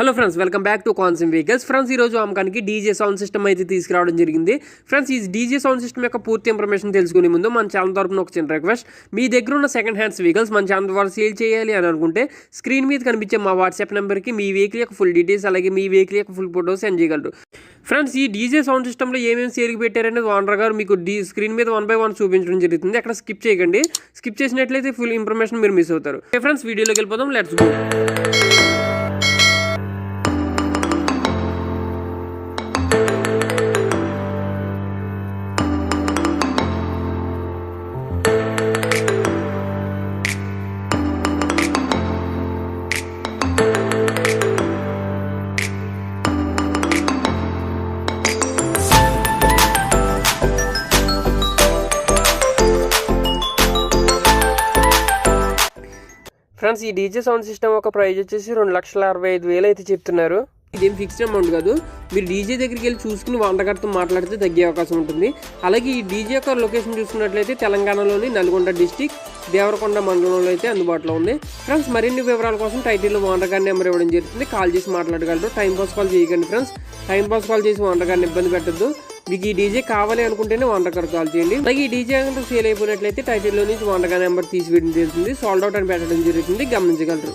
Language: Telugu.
Hello friends welcome back to కాన్సిమ్ vehicles friends ఈరోజు అమ్మకానికి డీజే సౌండ్ సిస్టమ్ అయితే తీసుకురావడం జరిగింది. ఫ్రెండ్స్ ఈ డీజే సౌండ్ సిస్టమ్ యొక్క పూర్తి ఇన్ఫర్మేషన్ తెలుసుకునే ముందు మన ఛానల్ తరపున ఒక చిన్న రిక్వెస్ట్. మీ దగ్గర ఉన్న సెకండ్ హ్యాండ్స్ వెహికల్స్ మన ఛానల్ ద్వారా సేల్ చేయాలి అని అనుకుంటే స్క్రీన్ మీద కనిపించే మా వాట్సాప్ నెంబర్కి మీ వెహికల్ యొక్క ఫుల్ డీటెయిల్స్ అలాగే మీ వెహికల్ యొక్క ఫుల్ ఫోటోస్ సెండ్ చేయగలరు. ఫ్రెండ్స్ ఈ డీజే సౌండ్ సిస్టమ్లో ఏమేమి సేల్కి పెట్టారనేది ఓనర్ గారు మీకు డీ స్క్రీన్ మీద వన్ బై వన్ చూపించడం జరుగుతుంది. అక్కడ స్కిప్ చేయకండి. స్కిప్ చేసినట్లయితే ఫుల్ ఇన్ఫర్మేషన్ మీరు మిస్ అవుతారు. ఫ్రెండ్స్ వీడియోలోకి వెళ్ళిపోదాం. Let's go. ఫ్రెండ్స్ ఈ డీజే సౌండ్ సిస్టమ్ ఒక ప్రైజ్ వచ్చేసి రెండు లక్షల అరవై ఐదు వేలు అయితే చెప్తున్నారు. ఇదేం ఫిక్స్డ్ అమౌంట్ కాదు. మీరు డీజే దగ్గరికి వెళ్ళి చూసుకుని వంటగారితో మాట్లాడితే తగ్గే అవకాశం ఉంటుంది. అలాగే ఈ డీజే యొక్క లొకేషన్ చూసుకున్నట్లయితే తెలంగాణలోని నల్గొండ డిస్టిక్ దేవరకొండ మండలంలో అయితే అందుబాటులో ఉంది. ఫ్రెండ్స్ మరిన్ని వివరాల కోసం టైటిల్లో ఓనర్ గారి నెంబర్ ఇవ్వడం జరుగుతుంది. కాల్ చేసి మాట్లాడగలరు. టైం పాస్ కాల్ చేయకండి ఫ్రెండ్స్. టైం పాస్ కాల్ చేసి ఓనర్ గారిని ఇబ్బంది పెట్టద్దు. మీకు ఈ డీజే కావాలి అనుకుంటేనే వంట గారు కాల్ చేయండి. అలాగే ఈ డీజే కనుక సేల్ అయిపోయినట్లయితే టైటిల్లో నుంచి ఓనర్ నెంబర్ తీసివేయడం జరుగుతుంది. సాల్డ్ అవుట్ అని పెట్టడం జరుగుతుంది. గమనించగలరు.